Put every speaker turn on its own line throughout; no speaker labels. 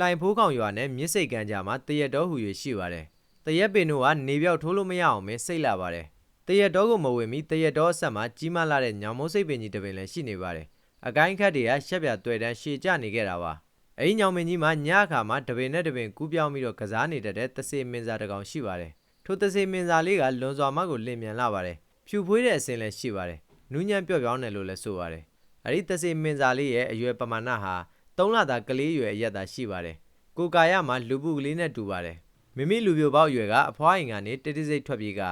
လှိုင်ဖိုးကောင်ရွာနဲ့မြစ်စိတ်ကမ်းကြားမှာတရက်တော်ဟူ၍ရှိပါတယ်။တရက်ပင်တို့ကနေပြောက်ထိုးလို့မရအောင်ပဲစိတ်လာပါတယ်။တရက်တော်ကိုမဝင်မီတရက်တော်အဆက်မှာကြီးမားလာတဲ့ညောင်မိုးစိတ်ပင်ကြီးတစ်ပင်လည်းရှိနေပါတယ်။အကိုင်းခတ်တွေကရှက်ပြတွေ့တန်းရှည်ကျနေခဲ့တာပါ။အဲဒီညောင်ပင်ကြီးမှာညအခါမှာတပင်နဲ့တပင်ကူးပြောင်းပြီးတော့ကစားနေတတ်တဲ့တဆေမင်းစားတစ်ကောင်ရှိပါတယ်။ထိုတဆေမင်းစားလေးကလွန်စွာမကိုလင်မြန်လာပါတယ်။ဖြူဖွေးတဲ့အစင်လည်းရှိပါတယ်။နူးညံ့ပြော့ပြောင်းတယ်လို့လည်းဆိုပါတယ်။အဲဒီတဆေမင်းစားလေးရဲ့အရွယ်ပမာဏဟာ 3လသားကလေးရွယ်အရက်သာရှိပါတယ်။ကိုကာယမှာလူပုကလေးနဲ့တူပါတယ်။မိမိလူပြိုပေါက်ရွယ်ကအဖွားအိမ်ကနေတိတိစိတ်ထွက်ပြေးက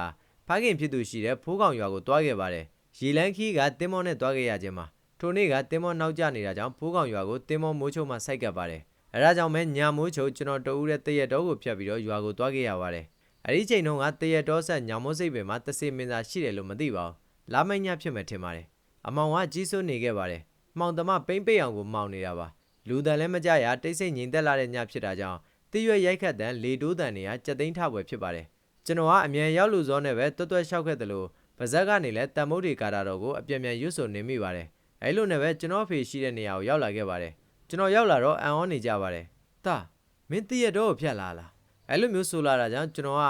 ဖခင်ဖြစ်သူရှိတဲ့ဖိုးကောင်ရွာကိုတွားခဲ့ပါတယ်။ရီလန်းခီးကတင်းမောနဲ့တွားခဲ့ရခြင်းမှာထိုနေ့ကတင်းမောနောက်ကျနေတာကြောင့်ဖိုးကောင်ရွာကိုတင်းမောမိုးချုံမှစိုက်ကပ်ပါတယ်။အဲဒါကြောင့်ပဲညာမိုးချုံကျွန်တော်တဦးတဲ့တရက်တော်ကိုဖြတ်ပြီးတော့ရွာကိုတွားခဲ့ရပါတယ်။အဲဒီချိန်တုန်းကတရက်တော်ဆက်ညာမိုးစိတ်ပင်မှာတဆေမင်းသာရှိတယ်လို့မသိပါဘူး။လာမိုက်ညဖြစ်မယ်ထင်ပါတယ်။အမောင်ကကြီးစိုးနေခဲ့ပါတယ်။မှောင်တမပိမ့်ပိတ်အောင်ကိုမှောင်နေတာပါ။ လူတန်လည်းမကြရတိတ်ဆိတ်ငြိမ်သက်လာတဲ့ညဖြစ်တာကြောင့်တိရွက်ရိုက်ခတ်တန်လေတိုးတန်တွေကကြက်သိန်းထပွဲဖြစ်ပါတယ်။ကျွန်တော်ကအမြန်ရောက်လူစောနဲ့ပဲတွတ်တွတ်လျှောက်ခဲ့တယ်လို့ဗဇက်ကနေလည်းတန်မုတ်တွေကာတာတော်ကိုအပြက်မြန်ရွတ်ဆိုနေမိပါတယ်။အဲလိုနဲ့ပဲကျွန်တော်အဖေရှိတဲ့နေရာကိုရောက်လာခဲ့ပါတယ်။ကျွန်တော်ရောက်လာတော့အံ့ဩနေကြပါတယ်။တာမင်းတည့်ရတော့ကိုဖြတ်လာလား။အဲလိုမျိုးဆိုလာတာကြောင့်ကျွန်တော်က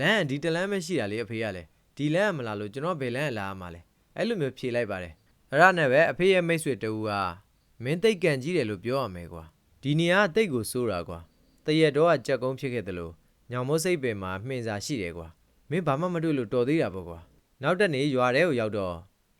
လမ်းဒီတလမ်းပဲရှိတာလေအဖေကလည်းဒီလမ်းကမလာလို့ကျွန်တော်ဘယ်လမ်းကလာရမှာလဲ။အဲလိုမျိုးဖြေလိုက်ပါတယ်။အဲ့ဒါနဲ့ပဲအဖေရဲ့မိတ်ဆွေတူက မင်းတိတ်ကန်ကြီးတယ်လို့ပြောရမယ်ကွာ။ဒီနေရာကတိတ်ကိုစိုးတာကွာ။တရက်တော့ကကြက်ကုန်းဖြစ်ခဲ့တယ်လို့ညောင်မိုးစိတ်ပင်မှာမှင်စာရှိတယ်ကွာ။မင်းဘာမှမတွေ့လို့တော်သေးတာပေါ့ကွာ။နောက်တက်နေရွာထဲကိုရောက်တော့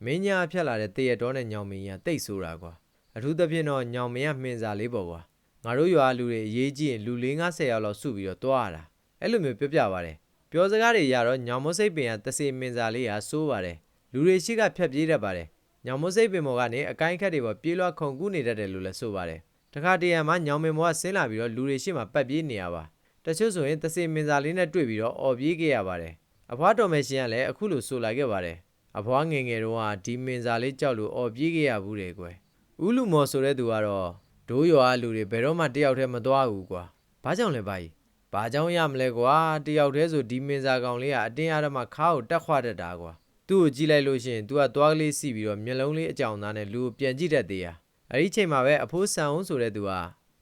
မင်းညာဖြတ်လာတဲ့တရက်တော့နဲ့ညောင်မင်းကြီးကတိတ်ဆိုးတာကွာ။အထူးသဖြင့်တော့ညောင်မင်းကမှင်စာလေးပေါ့ကွာ။ငါတို့ရွာလူတွေအရေးကြီးရင်လူ၄50ယောက်လောက်စုပြီးတော့တွားရတာ။အဲ့လိုမျိုးပြောပြပါတယ်။ပြောစကားတွေရတော့ညောင်မိုးစိတ်ပင်ကတဆေမင်စာလေးကစိုးပါတယ်။လူတွေရှိကဖြတ်ပြေးတတ်ပါတယ်။ ညောင်မိုးစိတ်ပင်ပေါ်ကနေအကိုင်းခတ်တွေပေါ်ပြေးလွှားခုန်ကူးနေတတ်တယ်လို့လည်းဆိုပါတယ်။တခါတရံမှာညောင်မင်မောကဆင်းလာပြီးတော့လူတွေရှိမှပတ်ပြေးနေရပါ။တချို့ဆိုရင်တဆေမင်စာလေးနဲ့တွေ့ပြီးတော့အော်ပြေးခဲ့ရပါတယ်။အဖွားတော်မယ်ရှင်ကလည်းအခုလိုဆိုလာခဲ့ပါတယ်။အဖွားငယ်ငယ်တုန်းကဒီမင်စာလေးကြောက်လို့အော်ပြေးခဲ့ရဘူးတယ်ကွယ်။ဦးလူမော်ဆိုတဲ့သူကတော့ဒိုးရွာလူတွေဘယ်တော့မှတယောက်တည်းမသွားဘူးကွာ။ဘာကြောင့်လဲဘာကြီး။ဘာကြောင့်ရမလဲကွာ။တယောက်တည်းဆိုဒီမင်စာကောင်လေးကအတင်းအားဓမ္မခါကိုတက်ခွာတတ်တာကွာ။ သူ့ကိုကြည့်လိုက်လို့ရှိရင် तू ကသွားကလေးစီပြီးတော့မျက်လုံးလေးအကြောင်သားနဲ့လူကိုပြန်ကြည့်တတ်သေးရ။အဲဒီချိန်မှာပဲအဖိုးဆန်အောင်ဆိုတဲ့သူက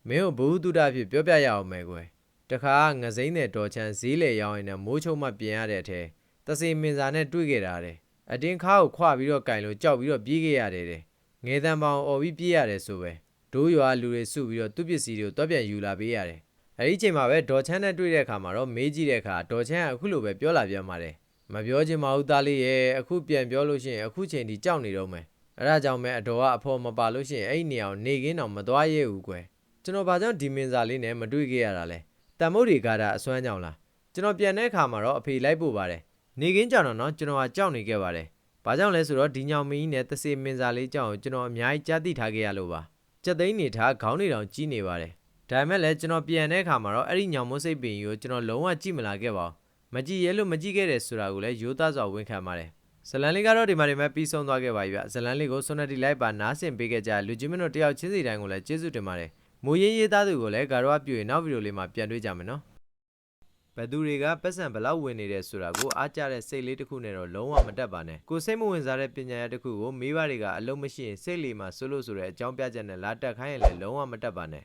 မင်းကိုဘ ഹു တုဒဖြစ်ပြောပြရအောင်မယ်ကွယ်။တခါငစိမ့်တဲ့တော်ချမ်းဈေးလေရောင်းရင်လည်းမိုးချုံမှပြင်ရတဲ့အထဲတစီမင်စာနဲ့တွေ့ခဲ့တာတဲ့အတင်းခါကိုခွာပြီးတော့ကင်လို့ကြောက်ပြီးတော့ပြေးခဲ့ရတယ်တဲ့ငယ်တန်းပေါင်អော်ပြီးပြေးရတယ်ဆိုပဲဒိုးရွာလူတွေစုပြီးတော့သူ့ပစ္စည်းတွေကိုတွက်ပြန်ယူလာပေးရတယ်အဲဒီချိန်မှာပဲဒေါ်ချမ်းနဲ့တွေ့တဲ့အခါမှာတော့မေးကြည့်တဲ့အခါဒေါ်ချမ်းကအခုလိုပဲပြောလာပြန်ပါတယ် မပြောချင်ပါဘူးသားလေးရဲ့အခုပြန်ပြောလို့ရှိရင်အခုချိန်ဒီကြောက်နေတော့မယ်အဲဒါကြောင့်ပဲအတော်ကအဖော်မပါလို့ရှိရင်အဲ့ဒီနေရာကိုနေကင်းတော့မသွားရဲဘူးကွယ်ကျွန်တော်ဘာကြောင့်ဒီမင်စာလေးနဲ့မတွေ့ခဲ့ရတာလဲတန်မုတ်တွေကတာအစွမ်းကြောင်လားကျွန်တော်ပြန်တဲ့အခါမှာတော့အဖေလိုက်ပို့ပါတယ်နေကင်းကြောင်တော့နော်ကျွန်တော်ကကြောက်နေခဲ့ပါတယ်ဘာကြောင့်လဲဆိုတော့ဒီညောင်မင်းကြီးနဲ့တဆေမင်စာလေးကြောင်ကိုကျွန်တော်အများကြီးကြားသိထားခဲ့ရလို့ပါကြက်သိန်းနေထားခေါင်းနေတောင်ကြီးနေပါတယ်ဒါပေမဲ့လည်းကျွန်တော်ပြန်တဲ့အခါမှာတော့အဲ့ဒီညောင်မိုးစိတ်ပင်ကြီးကိုကျွန်တော်လုံးဝကြည့်မလာခဲ့ပါဘူး မကြည့်ရဲလို့မကြည့်ခဲ့တယ်ဆိုတာကိုလည်းရိုးသားစွာဝန်ခံပါတယ်ဇလန်လေးကတော့ဒီမှာဒီမှာပြီးဆုံးသွားခဲ့ပါပြီဗျဇလန်လေးကိုဆွန်နတီလိုက်ပါနားဆင်ပေးခဲ့ကြလူချင်းမင်းတို့တယောက်ချင်းစီတိုင်းကိုလည်းကျေးဇူးတင်ပါတယ်မူရင်းရေးသားသူကိုလည်းဂါရောပြည့်နောက်ဗီဒီယိုလေးမှာပြန်တွေ့ကြမယ်နော်ဘယ်သူတွေကပတ်စံဘလောက်ဝင်နေတယ်ဆိုတာကိုအားကြတဲ့စိတ်လေးတစ်ခုနဲ့တော့လုံးဝမတက်ပါနဲ့ကိုစိတ်မဝင်စားတဲ့ပညာရတစ်ခုကိုမိဘတွေကအလုံးမရှိရင်စိတ်လေးမှာဆွလို့ဆိုတဲ့အကြောင်းပြချက်နဲ့လာတက်ခိုင်းရင်လည်းလုံးဝမတက်ပါနဲ့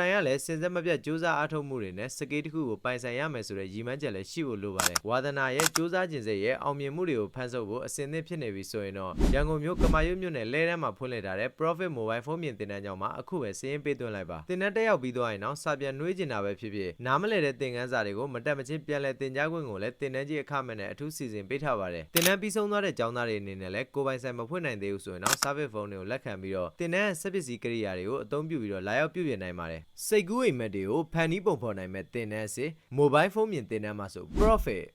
တိုင်ကလည်းစင်စက်မပြတ်စူးစမ်းအားထုတ်မှုတွေနဲ့စကေးတစ်ခုကိုပိုင်ဆိုင်ရမယ်ဆိုတဲ့ရည်မှန်းချက်လည်းရှိဖို့လိုပါတယ်ဝါသနာရဲ့စူးစမ်းခြင်းစိတ်ရဲ့အောင်မြင်မှုတွေကိုဖန်ဆုပ်ဖို့အစဉ်သင့်ဖြစ်နေပြီဆိုရင်တော့ရန်ကုန်မြို့ကမာရွတ်မြို့နယ်လဲတန်းမှာဖွင့်လှစ်ထားတဲ့ Profit Mobile ဖုန်းမြင်တင်တန်းကြောင်းမှာအခုပဲစည်ရင်ပေးသွင်းလိုက်ပါတင်တန်းတက်ရောက်ပြီးသွားရင်တော့စာပြန်နှွေးကျင်တာပဲဖြစ်ဖြစ်နားမလဲတဲ့သင်ခန်းစာတွေကိုမတက်မချင်းပြန်လဲတင်ကြားခွင့်ကိုလည်းတင်တန်းကြီးအခမဲ့နဲ့အထူးစီစဉ်ပေးထားပါတယ်တင်တန်းပြီးဆုံးသွားတဲ့ကျောင်းသားတွေအနေနဲ့လည်းကိုယ်ပိုင်ဆိုင်မဖွင့်နိုင်သေးဘူးဆိုရင်တော့ service phone တွေကိုလက်ခံပြီးတော့တင်တန်းဆက်ပစ္စည်းကိရိယာတွေကိုအသုံးပြုပြီးတော့လာရောက်ပြုပြင်နိုင်ပါတယ်စိတ်ကူးအိမ်မက်တွေကိုဖန်နီးပုံဖော်နိုင်မဲ့တင်တန်းအစစ် mobile phone မြင်တင်တန်းမှာဆို profit